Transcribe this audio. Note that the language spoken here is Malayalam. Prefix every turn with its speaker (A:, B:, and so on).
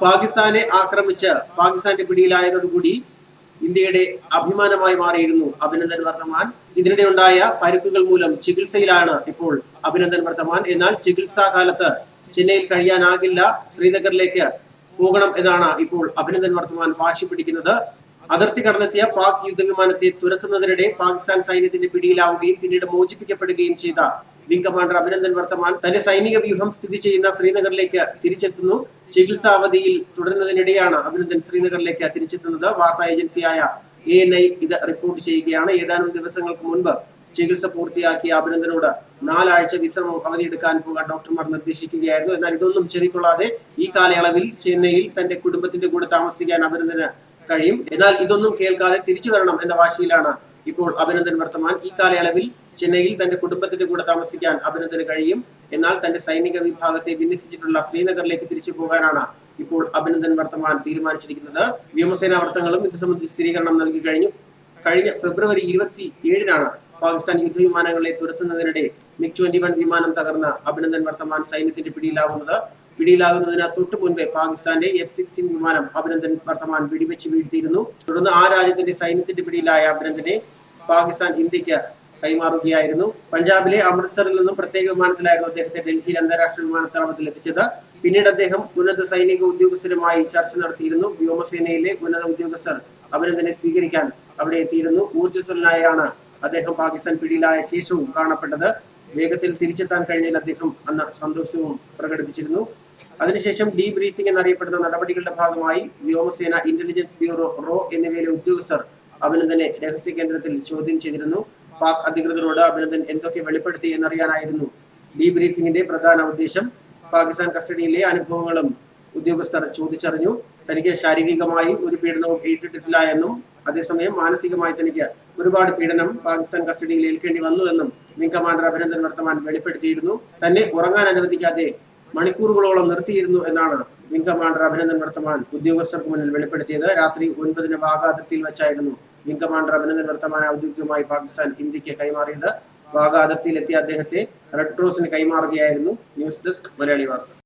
A: പാകിസ്ഥാനെ ആക്രമിച്ച് പാകിസ്ഥാന്റെ പിടിയിലായതോടുകൂടി ഇന്ത്യയുടെ അഭിമാനമായി മാറിയിരുന്നു അഭിനന്ദൻ വർദ്ധമാൻ. ഇതിനിടെ ഉണ്ടായ പരുക്കുകൾ മൂലം ചികിത്സയിലാണ് ഇപ്പോൾ അഭിനന്ദൻ വർദ്ധമാൻ. എന്നാൽ ചികിത്സാ കാലത്ത് ചെന്നൈയിൽ കഴിയാനാകില്ല. ശ്രീനഗറിലേക്ക് പോകണം എന്നാണ് ഇപ്പോൾ അഭിനന്ദൻ വർദ്ധമാൻ വാശി പിടിക്കുന്നത്. അതിർത്തി കടന്നെത്തിയ പാക് യുദ്ധവിമാനത്തെ തുരത്തുന്നതിനിടെ പാകിസ്ഥാൻ സൈന്യത്തിന്റെ പിടിയിലാവുകയും പിന്നീട് മോചിപ്പിക്കപ്പെടുകയും ചെയ്ത വിംഗ് കമാൻഡർ അഭിനന്ദൻ വർത്തമാൻ തന്റെ സൈനിക വ്യൂഹം സ്ഥിതി ചെയ്യുന്ന ശ്രീനഗറിലേക്ക് തിരിച്ചെത്തുന്നു. ചികിത്സാ അവധിയിൽ തുടരുന്നതിനിടെയാണ് അഭിനന്ദൻ ശ്രീനഗറിലേക്ക് തിരിച്ചെത്തുന്നത്. വാർത്താ ഏജൻസിയായ എ എൻ ഐ ഇത് റിപ്പോർട്ട് ചെയ്യുകയാണ്. ഏതാനും ദിവസങ്ങൾക്ക് മുൻപ് ചികിത്സ പൂർത്തിയാക്കിയ അഭിനന്ദനോട് നാലാഴ്ച വിശ്രമം അവധിയെടുക്കാൻ പോകാൻ ഡോക്ടർമാർ നിർദ്ദേശിക്കുകയായിരുന്നു. എന്നാൽ ഇതൊന്നും ചെവിക്കൊള്ളാതെ ഈ കാലയളവിൽ ചെന്നൈയിൽ തന്റെ കുടുംബത്തിന്റെ കൂടെ താമസിക്കാൻ അഭിനന്ദന് കഴിയും. എന്നാൽ ഇതൊന്നും കേൾക്കാതെ തിരിച്ചു വരണം എന്ന വാശിയിലാണ് ഇപ്പോൾ അഭിനന്ദൻ വർത്തമാൻ ഈ കാലയളവിൽ ചെന്നൈയിൽ തന്റെ കുടുംബത്തിന്റെ കൂടെ താമസിക്കാൻ അഭിനന്ദന് കഴിയും. എന്നാൽ തന്റെ സൈനിക വിഭാഗത്തെ വിന്യസിച്ചിട്ടുള്ള ശ്രീനഗറിലേക്ക് തിരിച്ചു പോകാനാണ് ഇപ്പോൾ അഭിനന്ദൻ വർത്തമാൻ തീരുമാനിച്ചിരിക്കുന്നത്. വ്യോമസേനാ വൃത്തങ്ങളും ഇത് സംബന്ധിച്ച് സ്ഥിരീകരണം നൽകി കഴിഞ്ഞു. കഴിഞ്ഞ ഫെബ്രുവരി ഇരുപത്തി ഏഴിനാണ് പാകിസ്ഥാൻ യുദ്ധവിമാനങ്ങളെ തുരത്തുന്നതിനിടെ മിക് ട്വന്റി വൺ വിമാനം തകർന്ന അഭിനന്ദൻ വർത്തമാൻ സൈന്യത്തിന്റെ പിടിയിലാവുന്നത്. പിടിയിലാകുന്നതിന് തൊട്ടു മുൻപേ പാകിസ്ഥാന്റെ എഫ് സിക്സ്റ്റീൻ വിമാനം അഭിനന്ദൻ വർത്തമാൻ വെടിവെച്ച് വീഴ്ത്തിയിരുന്നു. തുടർന്ന് ആ രാജ്യത്തിന്റെ സൈന്യത്തിന്റെ പിടിയിലായ അഭിനന്ദനെ പാകിസ്ഥാൻ ഇന്ത്യയ്ക്ക് കൈമാറുകയായിരുന്നു. പഞ്ചാബിലെ അമൃത്സറിൽ നിന്നും പ്രത്യേക വിമാനത്തിലായിരുന്നു അദ്ദേഹത്തെ ഡൽഹിയിൽ അന്താരാഷ്ട്ര വിമാനത്താവളത്തിൽ എത്തിച്ചത്. പിന്നീട് അദ്ദേഹം ഉന്നത സൈനിക ഉദ്യോഗസ്ഥരുമായി ചർച്ച നടത്തിയിരുന്നു. വ്യോമസേനയിലെ ഉന്നത ഉദ്യോഗസ്ഥർ അഭിനന്ദനെ സ്വീകരിക്കാൻ അവിടെ എത്തിയിരുന്നു. ഊർജസ്വലനായാണ് അദ്ദേഹം പാകിസ്ഥാൻ പിടിയിലായ ശേഷവും കാണപ്പെട്ടത്. വേഗത്തിൽ തിരിച്ചെത്താൻ കഴിഞ്ഞതിൽ അദ്ദേഹം അന്ന് സന്തോഷവും പ്രകടിപ്പിച്ചിരുന്നു. അതിനുശേഷം ഡീ ബ്രീഫിംഗ് എന്നറിയപ്പെടുന്ന നടപടികളുടെ ഭാഗമായി വ്യോമസേന ഇന്റലിജൻസ് ബ്യൂറോ റോ എന്നിവയിലെ ഉദ്യോഗസ്ഥർ അഭിനന്ദനെ രഹസ്യ കേന്ദ്രത്തിൽ ചോദ്യം ചെയ്തിരുന്നു. പാക് അധികൃതരോട് അഭിനന്ദൻ എന്തൊക്കെ വെളിപ്പെടുത്തി എന്നറിയാനായിരുന്നു ഡീ ബ്രീഫിംഗിന്റെ പ്രധാന ഉദ്ദേശം. പാകിസ്ഥാൻ കസ്റ്റഡിയിലെ അനുഭവങ്ങളും ഉദ്യോഗസ്ഥർ ചോദിച്ചറിഞ്ഞു. തനിക്ക് ശാരീരികമായി ഒരു പീഡനവും ഏറ്റിട്ടില്ല എന്നും അതേസമയം മാനസികമായി തനിക്ക് ഒരുപാട് പീഡനം പാകിസ്ഥാൻ കസ്റ്റഡിയിൽ ഏൽക്കേണ്ടി വന്നു എന്നും വിംഗ് കമാൻഡർ അഭിനന്ദൻ വർത്തമാൻ വെളിപ്പെടുത്തിയിരുന്നു. തന്നെ ഉറങ്ങാൻ അനുവദിക്കാതെ മണിക്കൂറുകളോളം നിർത്തിയിരുന്നു എന്നാണ് വിംഗ് കമാൻഡർ അഭിനന്ദൻ വർത്തമാൻ ഉദ്യോഗസ്ഥർക്ക് മുന്നിൽ വെളിപ്പെടുത്തിയത്. രാത്രി ഒൻപതിന് വാഗാതത്തിൽ വെച്ചായിരുന്നു വിംഗ് കമാൻഡർ അഭിനന്ദൻ വർത്തമാൻ ഔദ്യോഗികമായി പാകിസ്ഥാൻ ഇന്ത്യയ്ക്ക് കൈമാറിയത്. വാഗ എത്തിയ അദ്ദേഹത്തെ റെഡ് ക്രോസിന് കൈമാറുകയായിരുന്നു. News desk Malayali Vartha.